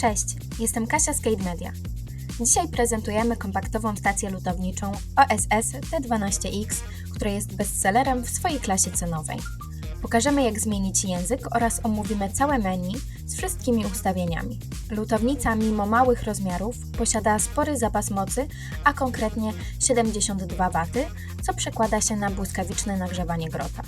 Cześć, jestem Kasia z Cade Media. Dzisiaj prezentujemy kompaktową stację lutowniczą OSS T12X, która jest bestsellerem w swojej klasie cenowej. Pokażemy jak zmienić język oraz omówimy całe menu z wszystkimi ustawieniami. Lutownica mimo małych rozmiarów posiada spory zapas mocy, a konkretnie 72 W, co przekłada się na błyskawiczne nagrzewanie grota.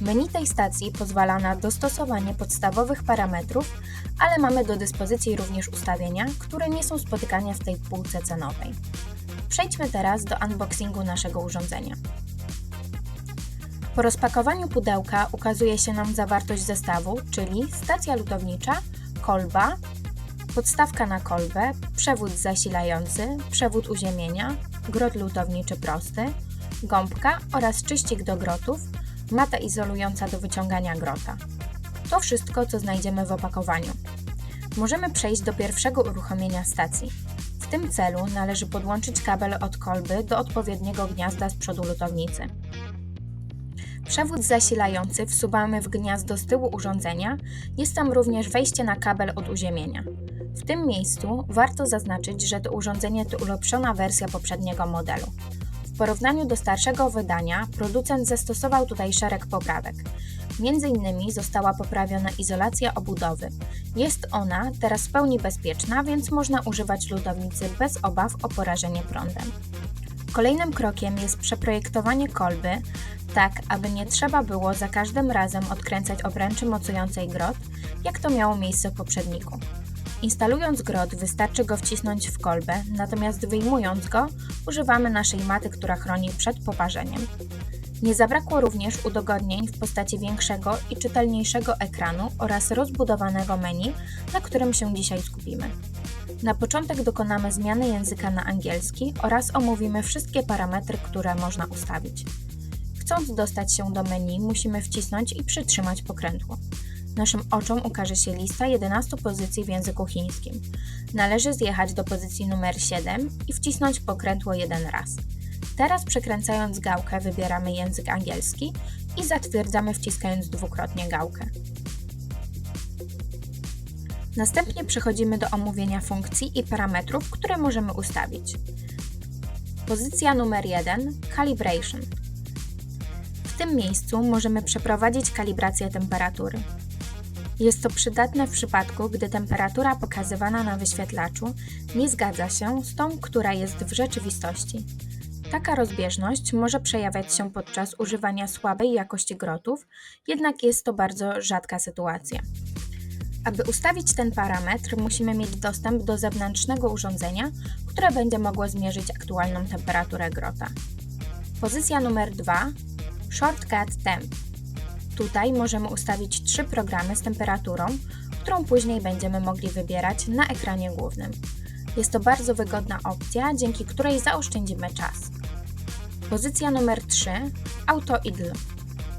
Menu tej stacji pozwala na dostosowanie podstawowych parametrów, ale mamy do dyspozycji również ustawienia, które nie są spotykane w tej półce cenowej. Przejdźmy teraz do unboxingu naszego urządzenia. Po rozpakowaniu pudełka ukazuje się nam zawartość zestawu, czyli stacja lutownicza, kolba, podstawka na kolbę, przewód zasilający, przewód uziemienia, grot lutowniczy prosty, gąbka oraz czyścik do grotów, mata izolująca do wyciągania grota. To wszystko, co znajdziemy w opakowaniu. Możemy przejść do pierwszego uruchomienia stacji. W tym celu należy podłączyć kabel od kolby do odpowiedniego gniazda z przodu lutownicy. Przewód zasilający wsuwamy w gniazdo z tyłu urządzenia, jest tam również wejście na kabel od uziemienia. W tym miejscu warto zaznaczyć, że to urządzenie to ulepszona wersja poprzedniego modelu. W porównaniu do starszego wydania producent zastosował tutaj szereg poprawek. Między innymi została poprawiona izolacja obudowy. Jest ona teraz w pełni bezpieczna, więc można używać lutownicy bez obaw o porażenie prądem. Kolejnym krokiem jest przeprojektowanie kolby, tak aby nie trzeba było za każdym razem odkręcać obręczy mocującej grot, jak to miało miejsce w poprzedniku. Instalując grot wystarczy go wcisnąć w kolbę, natomiast wyjmując go używamy naszej maty, która chroni przed poparzeniem. Nie zabrakło również udogodnień w postaci większego i czytelniejszego ekranu oraz rozbudowanego menu, na którym się dzisiaj skupimy. Na początek dokonamy zmiany języka na angielski oraz omówimy wszystkie parametry, które można ustawić. Chcąc dostać się do menu, musimy wcisnąć i przytrzymać pokrętło. Naszym oczom ukaże się lista 11 pozycji w języku chińskim. Należy zjechać do pozycji numer 7 i wcisnąć pokrętło jeden raz. Teraz przekręcając gałkę wybieramy język angielski i zatwierdzamy wciskając dwukrotnie gałkę. Następnie przechodzimy do omówienia funkcji i parametrów, które możemy ustawić. Pozycja numer 1 Calibration. W tym miejscu możemy przeprowadzić kalibrację temperatury. Jest to przydatne w przypadku, gdy temperatura pokazywana na wyświetlaczu nie zgadza się z tą, która jest w rzeczywistości. Taka rozbieżność może przejawiać się podczas używania słabej jakości grotów, jednak jest to bardzo rzadka sytuacja. Aby ustawić ten parametr, musimy mieć dostęp do zewnętrznego urządzenia, które będzie mogło zmierzyć aktualną temperaturę grota. Pozycja numer 2 Shortcut Temp. Tutaj możemy ustawić trzy programy z temperaturą, którą później będziemy mogli wybierać na ekranie głównym. Jest to bardzo wygodna opcja, dzięki której zaoszczędzimy czas. Pozycja numer 3 Auto Idle.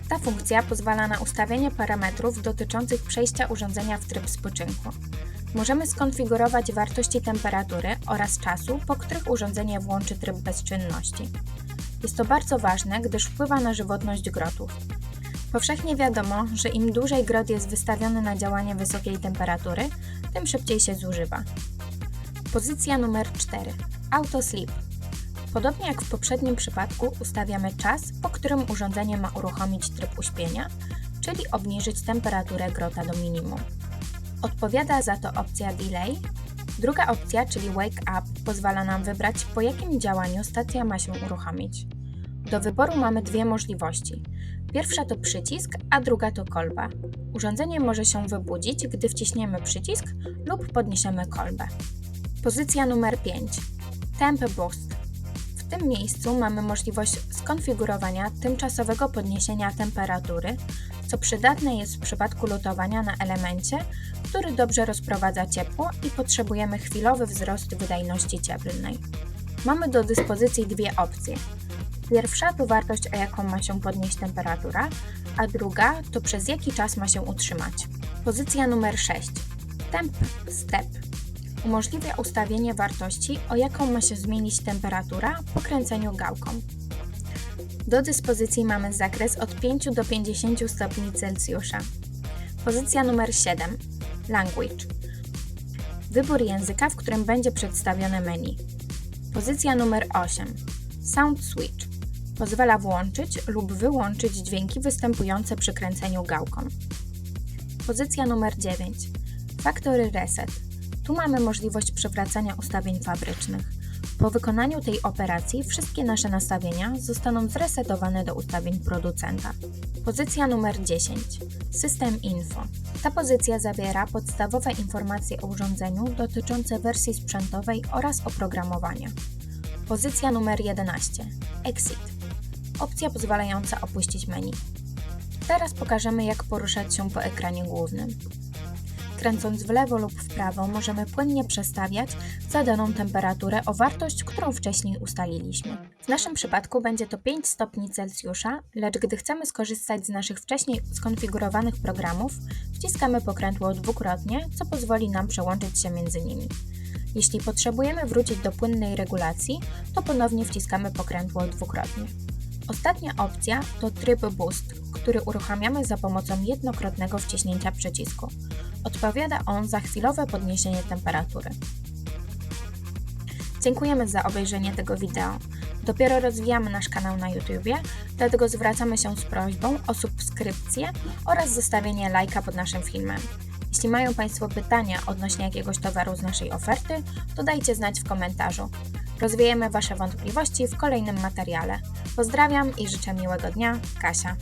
Ta funkcja pozwala na ustawienie parametrów dotyczących przejścia urządzenia w tryb spoczynku. Możemy skonfigurować wartości temperatury oraz czasu, po których urządzenie włączy tryb bezczynności. Jest to bardzo ważne, gdyż wpływa na żywotność grotów. Powszechnie wiadomo, że im dłużej grot jest wystawiony na działanie wysokiej temperatury, tym szybciej się zużywa. Pozycja numer 4. Auto Sleep. Podobnie jak w poprzednim przypadku ustawiamy czas, po którym urządzenie ma uruchomić tryb uśpienia, czyli obniżyć temperaturę grota do minimum. Odpowiada za to opcja Delay. Druga opcja, czyli Wake Up, pozwala nam wybrać, po jakim działaniu stacja ma się uruchomić. Do wyboru mamy dwie możliwości. Pierwsza to przycisk, a druga to kolba. Urządzenie może się wybudzić, gdy wciśniemy przycisk lub podniesiemy kolbę. Pozycja numer 5. Temp Boost. W tym miejscu mamy możliwość skonfigurowania tymczasowego podniesienia temperatury, co przydatne jest w przypadku lutowania na elemencie, który dobrze rozprowadza ciepło i potrzebujemy chwilowy wzrost wydajności cieplnej. Mamy do dyspozycji dwie opcje. Pierwsza to wartość, o jaką ma się podnieść temperatura, a druga to przez jaki czas ma się utrzymać. Pozycja numer 6. Temp Step umożliwia ustawienie wartości, o jaką ma się zmienić temperatura po kręceniu gałką. Do dyspozycji mamy zakres od 5 do 50 stopni Celsjusza. Pozycja numer 7. Language. Wybór języka, w którym będzie przedstawione menu. Pozycja numer 8. Sound Switch. Pozwala włączyć lub wyłączyć dźwięki występujące przy kręceniu gałką. Pozycja numer 9. Factory Reset. Tu mamy możliwość przywracania ustawień fabrycznych. Po wykonaniu tej operacji wszystkie nasze nastawienia zostaną zresetowane do ustawień producenta. Pozycja numer 10. System Info. Ta pozycja zawiera podstawowe informacje o urządzeniu dotyczące wersji sprzętowej oraz oprogramowania. Pozycja numer 11. Exit. Opcja pozwalająca opuścić menu. Teraz pokażemy jak poruszać się po ekranie głównym. Kręcąc w lewo lub w prawo możemy płynnie przestawiać zadaną temperaturę o wartość, którą wcześniej ustaliliśmy. W naszym przypadku będzie to 5 stopni Celsjusza, lecz gdy chcemy skorzystać z naszych wcześniej skonfigurowanych programów, wciskamy pokrętło dwukrotnie, co pozwoli nam przełączyć się między nimi. Jeśli potrzebujemy wrócić do płynnej regulacji, to ponownie wciskamy pokrętło dwukrotnie. Ostatnia opcja to tryb Boost, który uruchamiamy za pomocą jednokrotnego wciśnięcia przycisku. Odpowiada on za chwilowe podniesienie temperatury. Dziękujemy za obejrzenie tego wideo. Dopiero rozwijamy nasz kanał na YouTube, dlatego zwracamy się z prośbą o subskrypcję oraz zostawienie lajka pod naszym filmem. Jeśli mają Państwo pytania odnośnie jakiegoś towaru z naszej oferty, to dajcie znać w komentarzu. Rozwiejemy Wasze wątpliwości w kolejnym materiale. Pozdrawiam i życzę miłego dnia. Kasia.